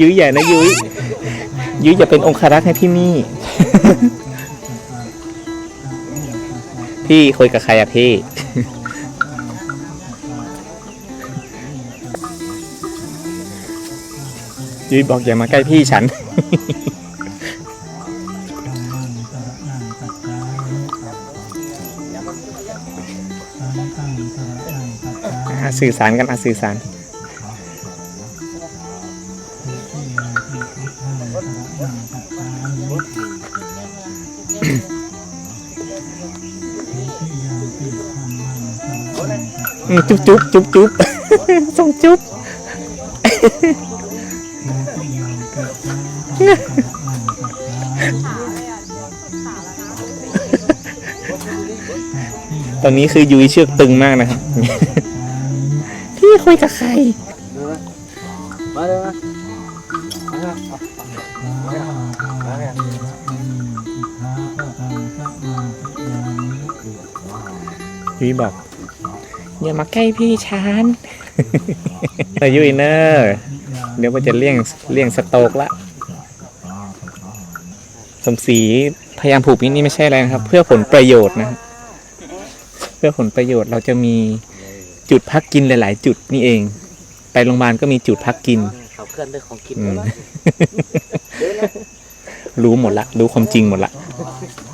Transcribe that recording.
ยุ้ยใหญ่นะยุ้ยยุ้ยจะเป็นองครักษ์ให้ที่นี่ พี่คุยกับใครอะพี่ ยุ้ยบอกอย่ามาใกล้พี่ฉัน สื่อสารกันอะสื่อสาร จุ๊บจุ๊บจุ๊บจุ๊บส่งจุ๊บตอนนี้คือยุ้ยเชือกตึงมากนะครับ พี่คุยกับใคร มาเลยมามามาเนี่ ยยุ้ยบอกอย่ามาใกล้พี่ฉันแต่ยุ้ยเนอร์เดี๋ยวมันจะเลี่ยงเลี่ยงสโตกละ สมศรีพยายามผูกนี่ไม่ใช่อะไรนะครับ เพื่อผลประโยชน์นะครับเพื่อผลประโยชน์เราจะมีจุดพักกินหลาย ๆ จุดนี่เอง ไปโรงพยาบาลก็มีจุดพักกิน ขับเคลื่อนด้วยของกินอืม แล้ว รู้หมดละ รู้ความจริงหมดละม